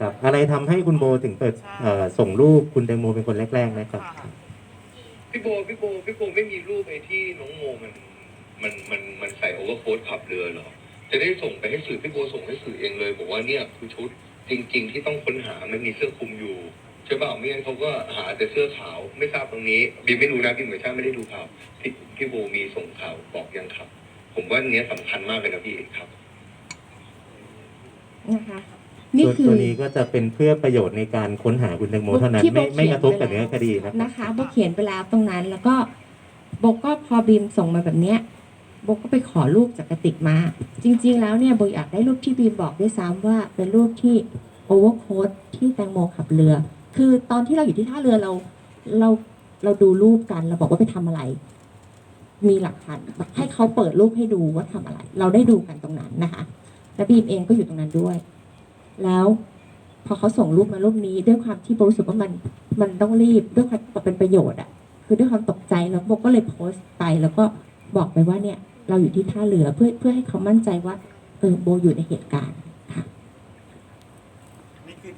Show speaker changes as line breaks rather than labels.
ครับ อะไรทำให้คุณโบถึงเปิดเอ่อส่งรูปคุณแตงโมเป็นคนแรกๆนะครับ
พี่โบพี่โบพี่โบไม่มีรูปไอ้ที่น้องโมมันมันมันมันใส่โอเวอร์โค้ทขับเรือเหรอ จะได้ส่งไปให้สื่อพี่โบส่งให้สื่อเองเลย บอกว่าเนี่ยคือชุดจริง ๆ ที่ต้องค้นหามันมีเสื้อคลุมอยู่ใช่เปล่าไม่งั้นเขาก็หาแต่เสื้อขาวไม่ทราบตรงนี้บีมไม่รู้นะบีมเหมือนชาไม่ได้ดูข่าวพี่พี่โบมีส่งข่าวบอกยังครับ ผมว่าอันเนี้ยสำคัญมากเลยนะพี่เอกครับ
นะคะ นี่
ส่วน
คือ
ตัวนี้ก็จะเป็นเพื่อประโยชน์ในการค้นหาคุณแตงโมเท่านั้น
ที่โบ
ไม่ไม่
เขี
ก
ยน
ระทบกับ
ไปแล้ว
เนื้อคดีนะครับ
นะคะโบเขียนไปแล้วตรงนั้นแล้วก็โบก็พอบีมส่งมาแบบเนี้ยโบก็ไปขอรูปจากกระติกมา จริง ๆ แล้วเนี่ยโบอยากได้รูปที่บีมบอกด้วยซ้ำว่าเป็นรูปที่โอเวอร์โค้ดที่แตงโมขับเรือ คือตอนที่เราอยู่ที่ท่าเรือเราเราเราดูรูปกันเราบอกว่าไปทำอะไร มีหลักฐานให้เขาเปิดรูปให้ดูว่าทำอะไร เราได้ดูกันตรงนั้นนะคะ และบีมเองก็อยู่ตรงนั้นด้วย แล้วพอเขาส่งรูปมารูปนี้ด้วยความที่โบรู้สึกว่ามันมันต้องรีบด้วยความเป็นประโยชน์อะ คือด้วยความตกใจแล้วโบก็เลยโพสต์ไป แล้วก็บอกไปว่าเนี่ย เราอยู่ที่ท่าเรือเพื่อเพื่อให้เขามั่นใจว่าเออโบอยู่ในเหตุการณ์